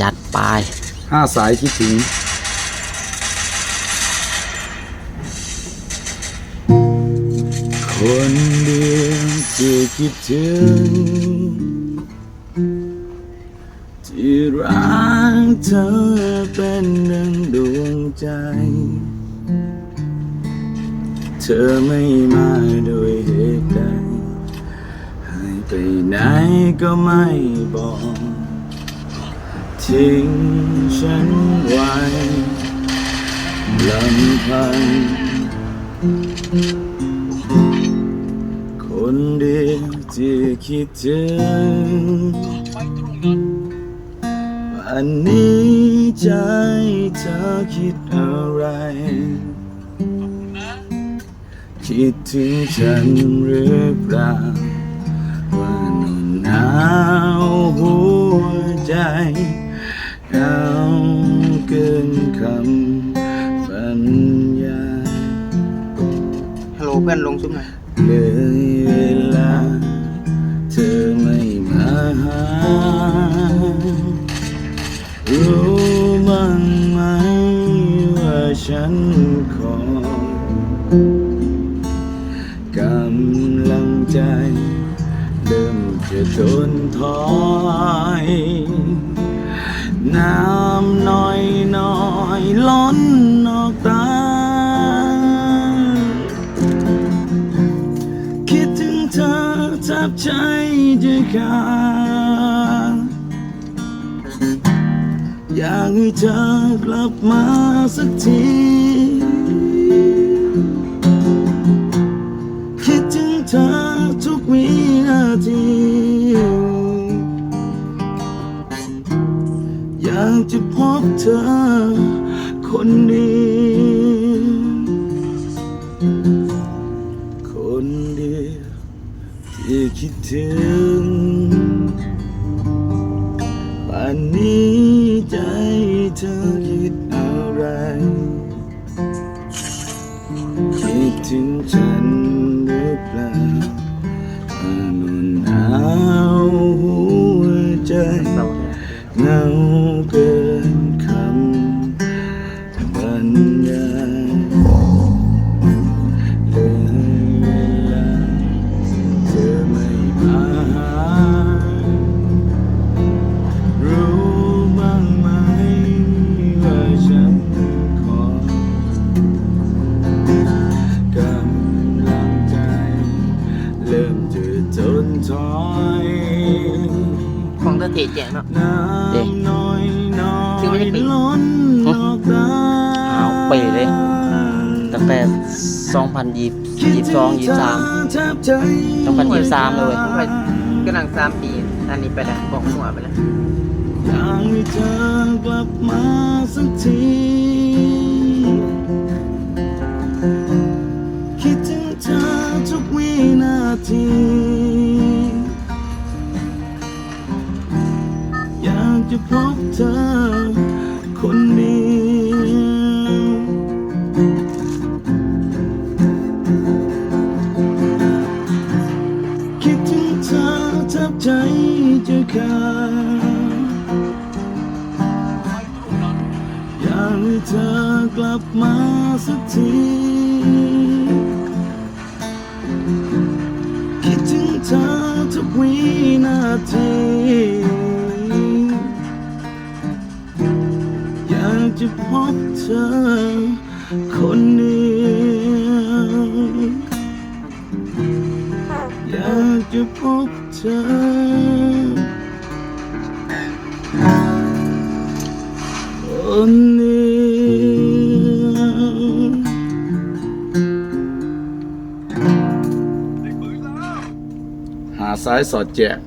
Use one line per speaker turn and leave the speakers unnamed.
จัดไป
ห้าสายคิดถึงคนเดียวที่คิดถึงที่รักเธอเป็นหนึ่งดวงใจ เธอไม่มาโดยเหตุใดหายไปไหนก็ไม่บอก ทิ้งฉันไว้ลำพังคนเดียวที่คิดถึงวันนี้ใจเธอคิดอะไร คิดถึงฉันหรือเปล่าว่าำบรรยา
ฮัลโหลเพื่อนลงซุปหน่อย
เลยเวลา เธอไม่มาหารู้บ้างไหมว่าฉันขอกำลังใจเริ่มจะทนถอยน้ำน้อยน้อยล้น บใจจะขาดอยากให้เธอกลับมาสักทีคิดถึงเธอทุกวินาทีอยากจะพบเธอคนเดี งป่านนี้ใจเธอคิดอะไร คิดถึงฉันหรือเปล่าว่ามันหนาวหัวใจ
เศร้าเนี่ย
เหงาเกิน ของ
ตะเทแจกเนาะ
น้ำน้อยน้อ
ซื้อไม่
ย
ได้ปี
ล้นออกตา
เอาปีเลย ตั้งแต่2020 22 23
แทบใจ
ต้องพันยี่สิบสามเลย
ต้องไปกำลังสามปี อันนี้ไปแล้วบอกหัวไปแล้ว
อยากให้เธอกลับมาสักที จะพบเธอคนเดียวคิดถึงเธอแทบใจจะขาดอยากให้เธอกลับมาสักทีคิดถึงเธอทุกวินาที อยากจะพบเธอคนเดียวอยากจะพบเธอ คนเดียวหาซ้ายสอดแจก